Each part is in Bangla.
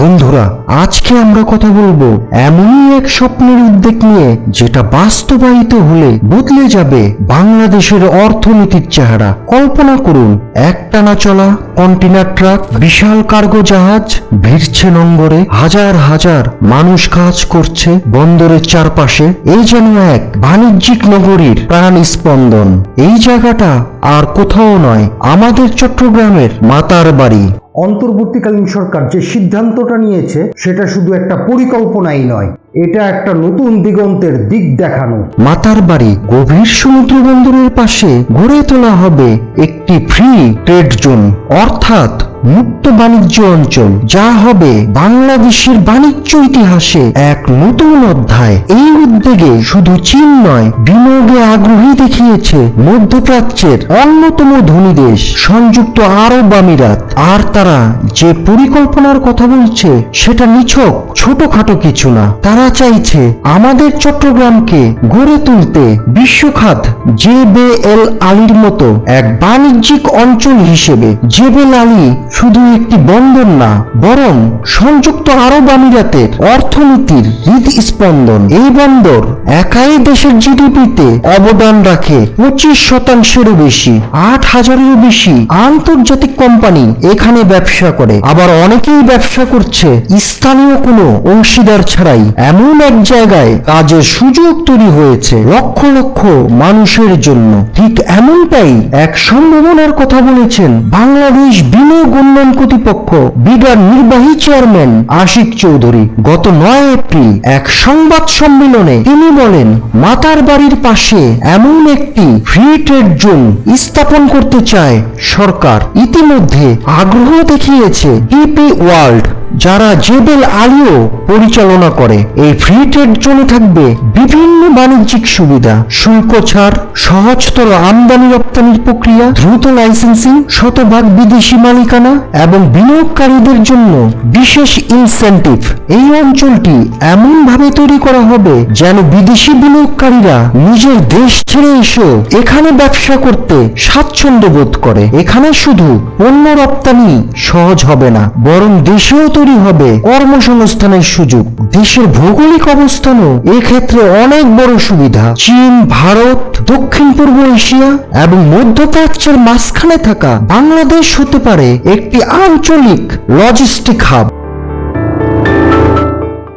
বন্ধুরা, আজকে আমরা কথা বলব এমনই এক স্বপ্নের উদ্যোগ নিয়ে, যেটা বাস্তবায়িত হলে বদলে যাবে বাংলাদেশের অর্থনীতির চেহারা। কল্পনা করুন, একটানা চলা কন্টেনার ট্রাক, বিশাল কার্গো জাহাজ, ভিড়ছে নঙ্গরে, হাজার হাজার মানুষ কাজ করছে বন্দরের চারপাশে। এই যেন এক বাণিজ্যিক নগরীর প্রাণ স্পন্দন এই জায়গাটা আর কোথাও নয়, আমাদের চট্টগ্রামের মাতার বাড়ি। অন্তর্বর্তীকালীন সরকার যে সিদ্ধান্তটা নিয়েছে, সেটা শুধু একটা পরিকল্পনাই নয়, এটা একটা নতুন দিগন্তের দিক দেখানো। মাতার বাড়ি গভীর সমুদ্র বন্দরের পাশে গড়ে তোলা হবে একটি ফ্রি ট্রেড জোন অর্থাৎ মুক্ত বাণিজ্য অঞ্চল, যা হবে বাংলাদেশের বাণিজ্য ইতিহাসে এক নতুন অধ্যায়। এই উদ্যোগে শুধু চীন নয়, বিনিয়োগে আগ্রহী দেখিয়েছে মধ্যপ্রাচ্যের অন্যতম ধনী দেশ, সংযুক্ত আরব আমিরাত। আর তারা যে পরিকল্পনার কথা বলছে, সেটা নিছক, ছোটখাটো কিছু না। তারা চাইছে আমাদের চট্টগ্রামকে গড়ে তুলতে বিশ্বখাত জেবেএল আলীর মতো এক বাণিজ্যিক অঞ্চল হিসেবে। জেবেল আলী শুধু একটি বন্দর না, বরং সংযুক্ত আরব আমিরাতের অর্থনীতির হৃদস্পন্দন। এই বন্দর একাই দেশের জিডিপিতে অবদান রাখে পঁচিশ শতাংশেরও বেশি, আট হাজারেরও বেশি আন্তর্জাতিক কোম্পানি এখানে ব্যবসা করে। আবার অনেকেই ব্যবসা করছে স্থানীয় কোনো অংশীদার ছাড়াই। এমন এক জায়গায় কাজের সুযোগ তৈরি হয়েছে লক্ষ লক্ষ মানুষের জন্য। ঠিক এমনটাই এক সম্ভাবনার কথা বলেছেন বাংলাদেশ বিনিয়োগ উন্নয়ন কর্তৃপক্ষ, বিডার নির্বাহী চেয়ারম্যান আশিক চৌধুরী গত নয় এপ্রিল এক সংবাদ সম্মেলনে তিনি বলেন, মাতার বাড়ির পাশে এমন একটি ফ্রি ট্রেড জোন স্থাপন করতে চায় সরকার। ইতিমধ্যে আগ্রহ দেখিয়েছে ডিপি ওয়ার্ল্ড। যারা জেবেল আলীও পরিচালনা করে। এই ফ্রি ট্রেড জোনে থাকবে বিভিন্ন বাণিজ্যিক সুবিধা। শুল্ক ছাড়, সহজতর আমদানি রপ্তানির প্রক্রিয়া, দ্রুত লাইসেন্সিং শতভাগ বিদেশি মালিকানা এবং বিনিয়োগকারীদের জন্য বিশেষ ইনসেন্টিভ এই অঞ্চলটি এমন ভাবে তৈরি করা হবে যেন বিদেশি বিনিয়োগকারীরা নিজের দেশ ছেড়ে এসেও এখানে ব্যবসা করতে স্বাচ্ছন্দ্য বোধ করে। এখানে শুধু পণ্য রপ্তানি সহজ হবে না, বরং দেশেও তৈরি হবে কর্মসংস্থানের সুযোগ। দেশের ভৌগোলিক অবস্থানও এক্ষেত্রে অনেক বড় সুবিধা। চীন, ভারত, দক্ষিণ পূর্ব এশিয়া এবং মধ্যপ্রাচ্যের মাঝখানে থাকা বাংলাদেশ হতে পারে একটি আঞ্চলিক লজিস্টিক হাব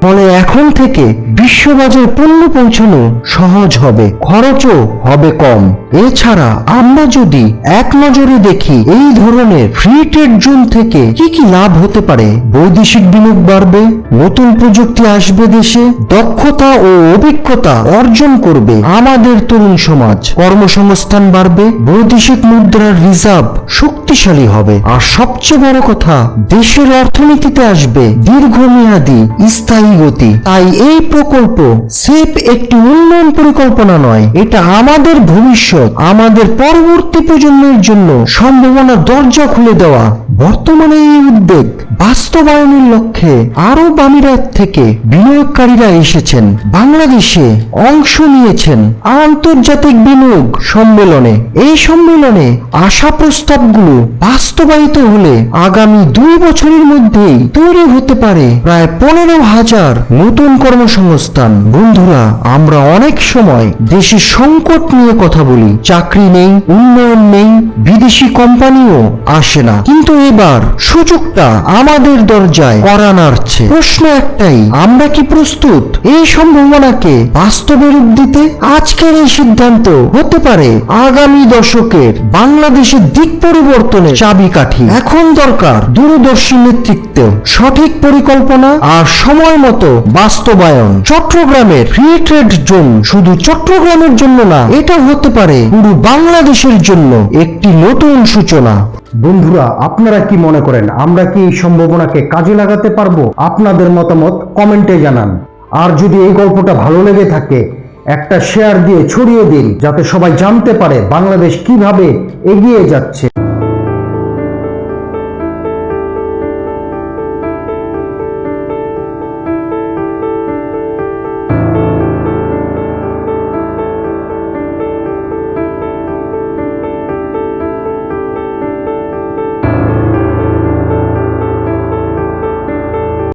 ফলে এখন থেকে বিশ্ববাজারে পণ্য পৌঁছানো সহজ হবে, খরচও হবে কম। এছাড়া আমরা যদি এক নজরে দেখি এই ধরনের ফ্রি ট্রেড জোন থেকে কি কি লাভ হতে পারে, বৈদেশিক বিনিয়োগ বাড়বে, নতুন প্রযুক্তি আসবে দেশে, দক্ষতা ও অভিজ্ঞতা অর্জন করবে আমাদের তরুণ সমাজ। কর্মসংস্থান বাড়বে, বৈদেশিক মুদ্রার রিজার্ভ শক্তিশালী হবে। আর সবচেয়ে বড় কথা, দেশের অর্থনীতিতে আসবে দীর্ঘমেয়াদী স্থায়ী গতি তাই এই প্রকল্প সেফ একটি উন্নয়ন পরিকল্পনা নয়, এটা আমাদের ভবিষ্যৎ। আমাদের পরবর্তী প্রজন্মের জন্য সম্ভাবনার দরজা খুলে দেওয়া বর্তমানে এই উদ্যোগ বাস্তবায়নের লক্ষ্যে আরব আমিরাত থেকে বিনিয়োগকারীরা এসেছেন। বাংলাদেশে অংশ নিয়েছেন আন্তর্জাতিক বিনিয়োগ সম্মেলনে। এই সম্মেলনে আশা প্রস্তাবগুলো বাস্তবায়িত হলে আগামী দুই বছরের মধ্যেই তৈরি হতে পারে প্রায় পনেরো হাজার নতুন কর্মসংস্থান। বন্ধুরা, আমরা অনেক সময় দেশের সংকট নিয়ে কথা বলি। চাকরি নেই, উন্নয়ন নেই বিদেশি কোম্পানিও আসে না। কিন্তু এবার সুযোগটা আমাদের দরজায় করা নাড়ছে প্রশ্ন একটাই, আমরা কি প্রস্তুত? এই সম্ভাবনাকে বাস্তবে রূপ দিতে আজকের এই সিদ্ধান্ত হতে পারে আগামী দশকের বাংলাদেশের দিক পরিবর্তনের চাবিকাঠি। এখন দরকার দূরদর্শী নেতৃত্ব সঠিক পরিকল্পনা আর সময় মতো বাস্তবায়ন। চট্টগ্রামের ফ্রি ট্রেড জোন শুধু চট্টগ্রামের জন্য না, এটা হতে পারে পুরো বাংলাদেশের জন্য একটি নতুন সূচনা। বন্ধুরা, আপনারা কি মনে করেন, আমরা কি এই সম্ভাবনাকে কাজে লাগাতে পারব? আপনাদের মতামত কমেন্টে জানান। আর যদি এই গল্পটা ভালো লেগে থাকে, একটা শেয়ার দিয়ে ছড়িয়ে দিন, যাতে সবাই জানতে পারে বাংলাদেশ কীভাবে এগিয়ে যাচ্ছে।